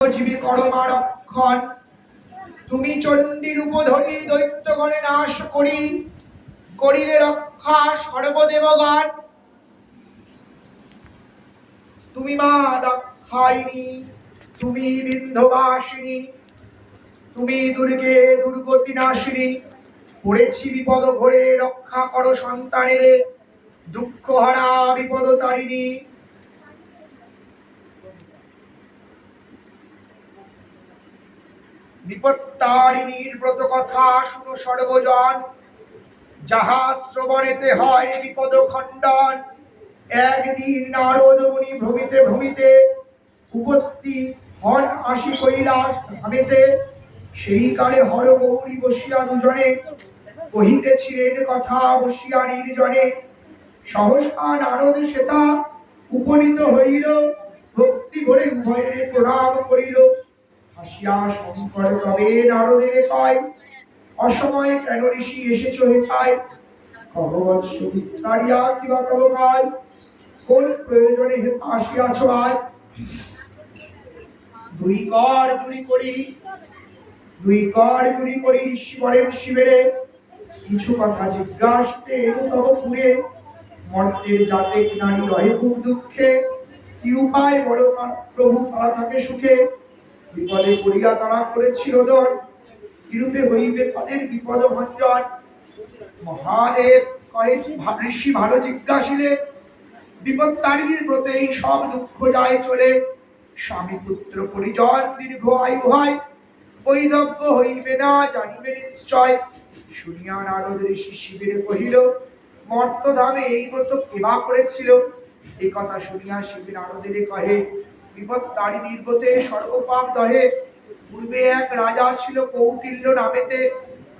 জীবী করমা রক্ষণ তুমি চণ্ডী রূপ ধরি দৈত্যগণে নাশ করি। করিলে রক্ষা সর্বদেবগণ। তুমি মা তুমি বিন্ধবাসিনী, তুমি দুর্গে দুর্গতি নাশিনী পড়েছি বিপদ ঘরে, রক্ষা করো সন্তানের। দুঃখ হারা বিপদ তারিণী। বিপত্তারিণীর ব্রত কথা শুনো সর্বজন। যাহা শ্রবণেতে হয় বিপদ খণ্ডন একদিন নারদ মুনি ভ্রমিতে ভ্রমিতে উপস্থিত হন আসি কৈলাস ধামেতে। সেই কালে হর গৌরী বসিয়া দুজনে কহিতেছিলেন কথা বসিয়া নির্জনে, সহসা নারদ শ্বেতা উপনীত হইল, ভক্তি ভরে উভয়ের প্রণাম করিল। হাসিয়া শঙ্কর তবে অসময়ে কেন ঋষি এসেছ হেথায় কবৎস বিস্তারিয়া কিবা কব কোন প্রয়োজনে হেতা আসিয়াছ আজ? দুই কর চুরি করি, দুই কর চুরি করি ঋষি বলেন শিবেরে। কিছু কথা জিজ্ঞাসতে এলো তব পুরে মর্তের যাতে নারী রহে খুব দুঃখে, কি উপায় বড় প্রভু তারা থাকে সুখে? বিপদে পড়িয়া তারা করেছিল দর কিরূপে হইবে তাদের বিপদ ভঞ্জন? মহাদেব ভা- ঋষি ভালো জিজ্ঞাসিলে, বিপদ তারিণীর ব্রতে এই সব দুঃখ যায় চলে। স্বামী পুত্র পরিজন দীর্ঘ আয়ু হয়। বৈদব্য হইবে না, জানিবে নিশ্চয়। শুনিয়া নারদ ঋষি শিবিরে কহিল, মর্তধামে এই ব্রত কেবা করেছিল? এই কথা শুনিয়া শিবির নারদের কহে বিপদ তারিণীর ব্রতে সর্বপাপ দহে। পূর্বে এক রাজা ছিল কৌটিল্য নামেতে।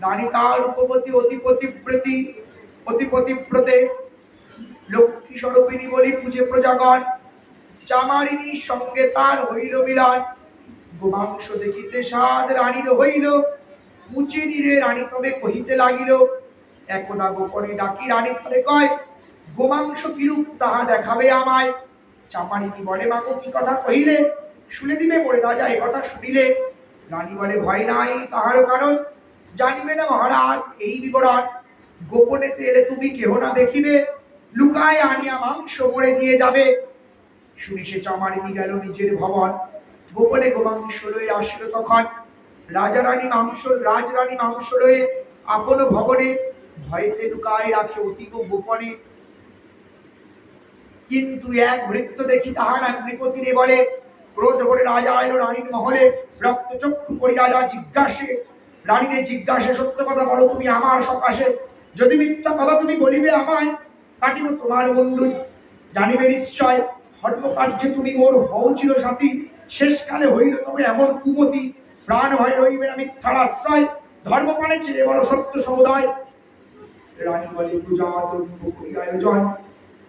রানী তার উপপতি অতিপতিব্রতী অতিপতিব্রতে লক্ষ্মী স্বরূপিণী বলি পূজে প্রজাগণ। চামারিনীর সঙ্গে তার হইল মিলন। গোমাংস দেখিতে সাদ রানীর হইল। মুচি নিরে রানী তবে কহিতে লাগিল, একদা গোপনে ডাকি রানী তলে কয়, গোমাংস কিরূপ তাহা দেখাবে আমায়? চামারিনী বলে মাগো কি কথা কহিলে? শুনে দিবে বলে রাজা এ কথা শুনিলে। রানী বলে, ভয় নাই, তাহারও কারণ। জানিবে না মহারাজ, এই বিবরণ। গোপনেতে এলে তুমি কেহ না দেখিবে। লুকায় আনিয়া মাংস মরে দিয়ে যাবে। শুনি সে চামারিনী গেল নিজের ভবন। গোপনে গোমাংস লয়ে আসিল তখন। রাজা রানী মাংস, রাজরানী মাংস লয়ে আপন ভবনে। ভয়েতে লুকায় রাখে অতীব গোপনে। কিন্তু এক ভৃত্য দেখি তাহার এক নৃপতিরে বলে, ক্রোধ করে রাজা এলো রানীর মহলে, রক্তচক্ষু করি রাজা জিজ্ঞাসে। রানীরে জিজ্ঞাসে, সত্য কথা বলো তুমি আমার সকাশে। যদি মিথ্যা কথা তুমি বলিবে আমায়, কাটিব তোমার বন্ধু। জানিবে নিশ্চয়, ধর্মকার্যে তুমি মোর হও চির সাথী শেষকালে হইল তবে এমন কুমতি। প্রাণ ভয় রইবে না মিথ্যার আশ্রয়। ধর্ম মানে চেয়ে বড় সত্য সমুদায়। রানী বলে, পূজা দ্রব্য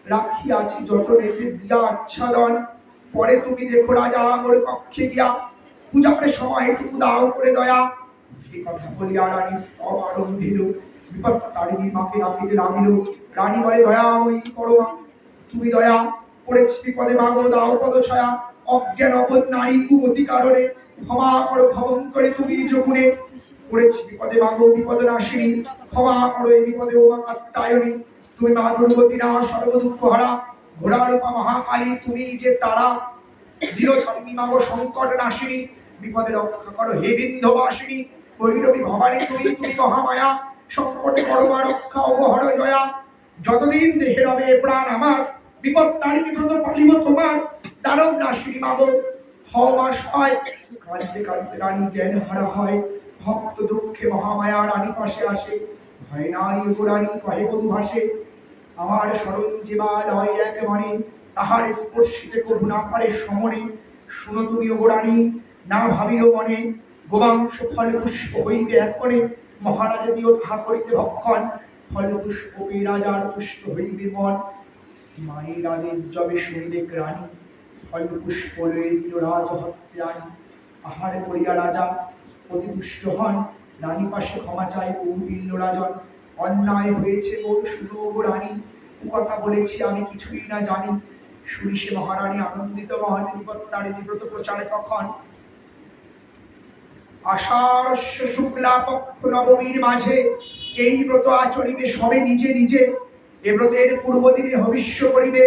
করি আয়োজন রাখিয়াছি যতনেতে দিয়া আচ্ছাদন। পরে তুমি দেখো রাজা মোর কক্ষে গিয়া পূজারে সময় একটু দাও করে দয়া। এই কথা বলিয়া রানী স্তব আরম্ভিল। বিপদ তারিণী মাকে রাখিতে লাগিল। রানী বলে, দয়া ওই করো মা। তুমি দয়া করেছি বিপদে মাগো, দাও পদ ছায়া। অজ্ঞান অবোধ নারী কুমতি কারণে ক্ষমা করো ভবন করে তুমি নিজ গুণে করেছি বিপদে মাগো বিপদ নাশিনী ক্ষমা করো এই বিপদে ও মা কাত্তায়নী তুমি মা দুর্গতি না সর্ব দুঃখ হারা ঘোড়া রূপা মহাকালী, তুমি যে তারা দৃঢ়ধর্মী মাগো সংকট নাশিনী, বিপদে রক্ষা করো হে বিন্ধবাসিনী কৈরবী ভবানী, তুমি তুমি মহামায়া, সংকটে করো মা রক্ষা অবহর জয়া যতদিন দেহে রবে প্রাণ আমার, বিপদ তারিণী ব্রত পালিব তোমার? দানব নাশিনী মাগো হওয়াস হয় কাঁদতে কাঁদতে রানী জ্ঞান হারা হয়, ভক্ত দুঃখে মহামায়া রানী পাশে আসে। ভয় নাই রানী, কহে বধু ভাসে। আমার স্মরণ জীবা লয় এক মনে তাহার স্পর্শিতে কবু না পারে সমনে শুনো তুমি ও রানী না ভাবিও মনে গোমাংস ফল পুষ্প হইবে এখনে মহারাজা দিও তাহা করিতে ভক্ষণ ফল পুষ্প রাজার পুষ্ট হইবে মন। মায়ের আদেশ যবে শুনিলে রানী ফল পুষ্প লয়ে দিল রাজ হস্তে আনি। আহার করিয়া রাজা অতি দুষ্ট হন, রানী পাশে ক্ষমা চায় কৌটিল্য রাজন। অন্যায় হয়েছে ওর শুনো রানী। কথা বলেছি আমি কিছুই না জানি। শুনি সে মহারানী আনন্দিত মহান বিপত্তারে বিব্রত প্রচারে তখন। আষাঢ়স্য শুক্লা পক্ষ নবমীর মাঝে এই ব্রত আচরিবে সবে নিজে নিজে। এ ব্রতের পূর্ব দিনে হবিষ্য করিবে।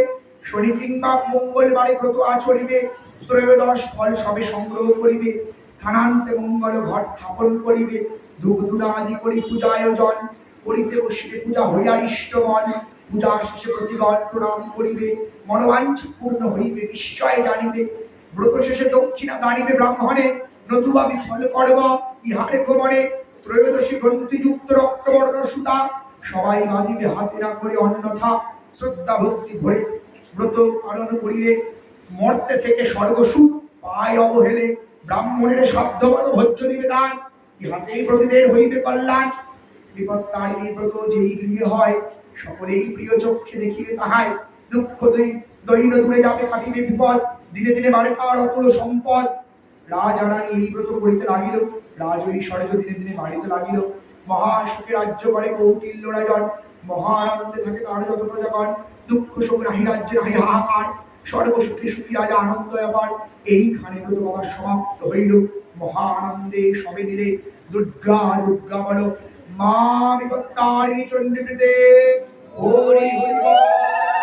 শনি কিংবা মঙ্গলবারে ব্রত আচরিবে। ত্রয়োদশ ফল সবে সংগ্রহ করিবে। স্থানান্তে মঙ্গল ঘট স্থাপন করিবে। ধূপ আদি করি পূজা আয়োজন করিতে বসিবে, পূজা হইয়ারিষ্ট মন পূজা শেষে প্রতিগণ প্রণাম করিবে মনোবাঞ্ছ পূর্ণ হইবে, নিশ্চয় জানিবে ব্রত শেষে দক্ষিণা দাঁড়িবে ব্রাহ্মণে, নতুবা বিফল করব ইহারে গোমনে, ত্রয়োদশী গ্রন্থিযুক্ত রক্তবর্ণ সুতা, সবাই বাঁধিবে হাতে না করে অন্যথা শ্রদ্ধা ভক্তি ভরে ব্রত পালন করিলে, মর্তে থেকে স্বর্গসুখ পায় অবহেলে, ব্রাহ্মণের সাধ্যমত ভোজ্য দিবে দান ইহাতেই প্রতিদের হইবে কল্যাণ। বিপত্তারিণী ব্রত যেই গৃহে হয়, সকলেই প্রিয় চক্ষে দেখিবে তাহাই। দুঃখ দৈ দৈন্য দূরে যাবে কাটিবে বিপদ, দিনে দিনে বাড়ে তার অতুল সম্পদ। রাজা রানী এই ব্রত করিতে লাগিল, রাজ দিনে দিনে বাড়িতে লাগিল। মহাসুখে রাজ্য করে কৌটিল্য রাজন থাকে তার যত প্রজাগণ। দুঃখ রাহি রাহি হাহাকার। সর্বসুখী সুখী রাজা আনন্দ এইখানে ব্রত বাবা সমাপ্ত হইল। মহানন্দে সবে দিলে, দুর্গা দুর্গা বলো মা বিপত্তারিণী চণ্ডীতে হরি হরি বল।